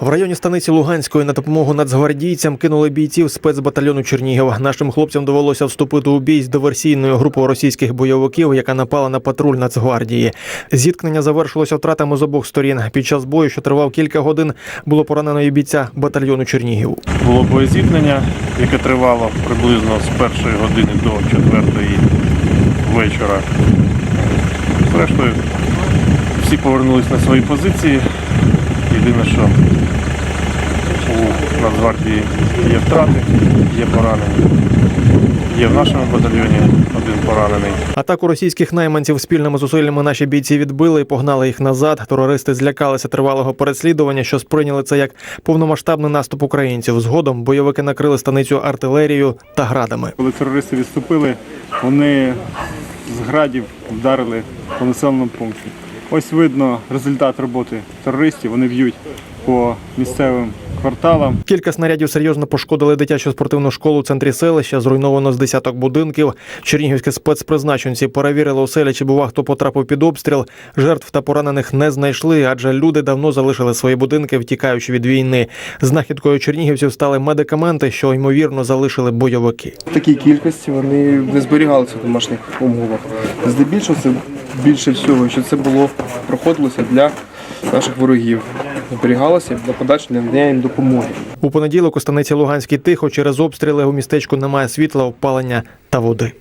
В районі станиці Луганської на допомогу нацгвардійцям кинули бійців спецбатальйону Чернігів. Нашим хлопцям довелося вступити у бій з диверсійною групою російських бойовиків, яка напала на патруль Нацгвардії. Зіткнення завершилося втратами з обох сторін. Під час бою, що тривав кілька годин, було поранено і бійця батальйону Чернігів. Було боєзіткнення, яке тривало приблизно з першої години до четвертої вечора. Зрештою, всі повернулись на свої позиції. Єдине, що у Нацгвардії є втрати, є поранені. Є в нашому батальйоні один поранений. Атаку російських найманців спільними зусиллями наші бійці відбили і погнали їх назад. Терористи злякалися тривалого переслідування, що сприйняли це як повномасштабний наступ українців. Згодом бойовики накрили станицю артилерією та градами. Коли терористи відступили, вони з градів вдарили по населеному пункті. Ось видно результат роботи терористів. Вони б'ють по місцевим кварталам. Кілька снарядів серйозно пошкодили дитячу спортивну школу у центрі селища. Зруйновано з десяток будинків. Чернігівські спецпризначенці перевірили оселі, чи бува хто потрапив під обстріл. Жертв та поранених не знайшли, адже люди давно залишили свої будинки, втікаючи від війни. Знахідкою чернігівців стали медикаменти, що ймовірно залишили бойовики. В такій кількості вони не зберігалися в домашніх умовах. Здебільшого це більше всього, що це було проходилося для наших ворогів. Зберігалося для подачі для надання їм допомоги. У понеділок у станиці Луганській тихо через обстріли у містечку немає світла, опалення та води.